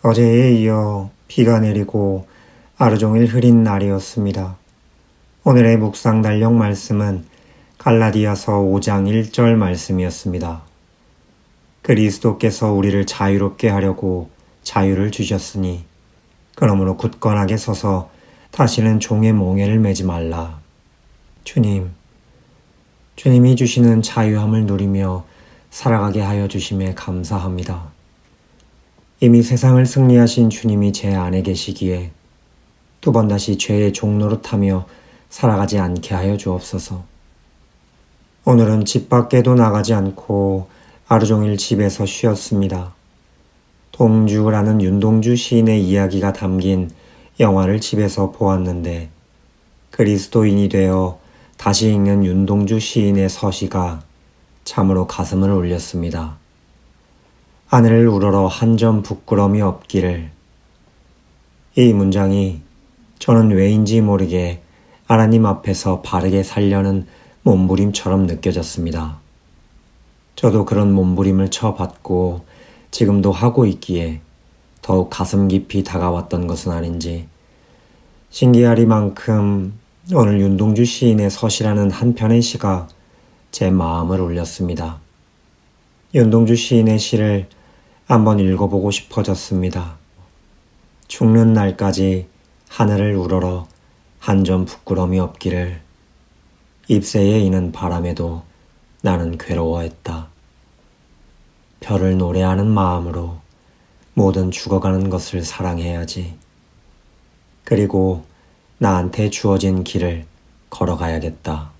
어제에 이어 비가 내리고 하루 종일 흐린 날이었습니다. 오늘의 묵상 달력 말씀은 갈라디아서 5장 1절 말씀이었습니다. 그리스도께서 우리를 자유롭게 하려고 자유를 주셨으니 그러므로 굳건하게 서서 다시는 종의 몽해를 매지 말라. 주님, 주님이 주시는 자유함을 누리며 살아가게 하여 주심에 감사합니다. 이미 세상을 승리하신 주님이 제 안에 계시기에 두 번 다시 죄의 종노릇하며 살아가지 않게 하여 주옵소서. 오늘은 집 밖에도 나가지 않고 하루 종일 집에서 쉬었습니다. 동주라는 윤동주 시인의 이야기가 담긴 영화를 집에서 보았는데 그리스도인이 되어 다시 읽는 윤동주 시인의 서시가 참으로 가슴을 울렸습니다. 하늘을 우러러 한 점 부끄럼이 없기를. 이 문장이 저는 왜인지 모르게 하나님 앞에서 바르게 살려는 몸부림처럼 느껴졌습니다. 저도 그런 몸부림을 쳐봤고 지금도 하고 있기에 더욱 가슴 깊이 다가왔던 것은 아닌지 신기하리만큼 오늘 윤동주 시인의 서시라는 한 편의 시가 제 마음을 울렸습니다. 윤동주 시인의 시를 한번 읽어보고 싶어졌습니다. 죽는 날까지 하늘을 우러러 한 점 부끄럼이 없기를 잎새에 이는 바람에도 나는 괴로워했다. 별을 노래하는 마음으로 모든 죽어가는 것을 사랑해야지. 그리고 나한테 주어진 길을 걸어가야겠다.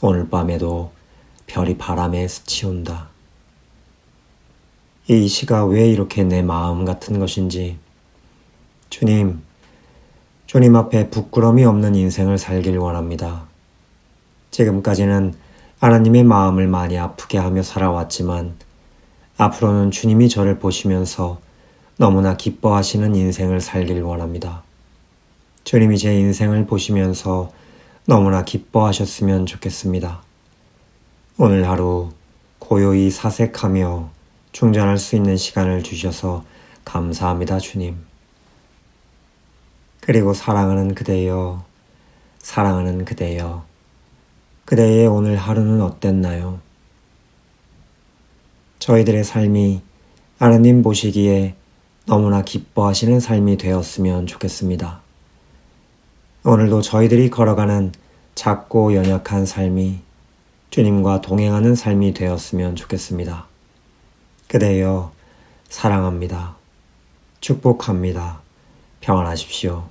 오늘 밤에도 별이 바람에 스치운다. 이 시가 왜 이렇게 내 마음 같은 것인지, 주님, 주님 앞에 부끄럼이 없는 인생을 살길 원합니다. 지금까지는 하나님의 마음을 많이 아프게 하며 살아왔지만, 앞으로는 주님이 저를 보시면서 너무나 기뻐하시는 인생을 살길 원합니다. 주님이 제 인생을 보시면서 너무나 기뻐하셨으면 좋겠습니다. 오늘 하루 고요히 사색하며 충전할 수 있는 시간을 주셔서 감사합니다, 주님. 그리고 사랑하는 그대여, 사랑하는 그대여, 그대의 오늘 하루는 어땠나요? 저희들의 삶이 하나님 보시기에 너무나 기뻐하시는 삶이 되었으면 좋겠습니다. 오늘도 저희들이 걸어가는 작고 연약한 삶이 주님과 동행하는 삶이 되었으면 좋겠습니다. 그대여 사랑합니다. 축복합니다. 평안하십시오.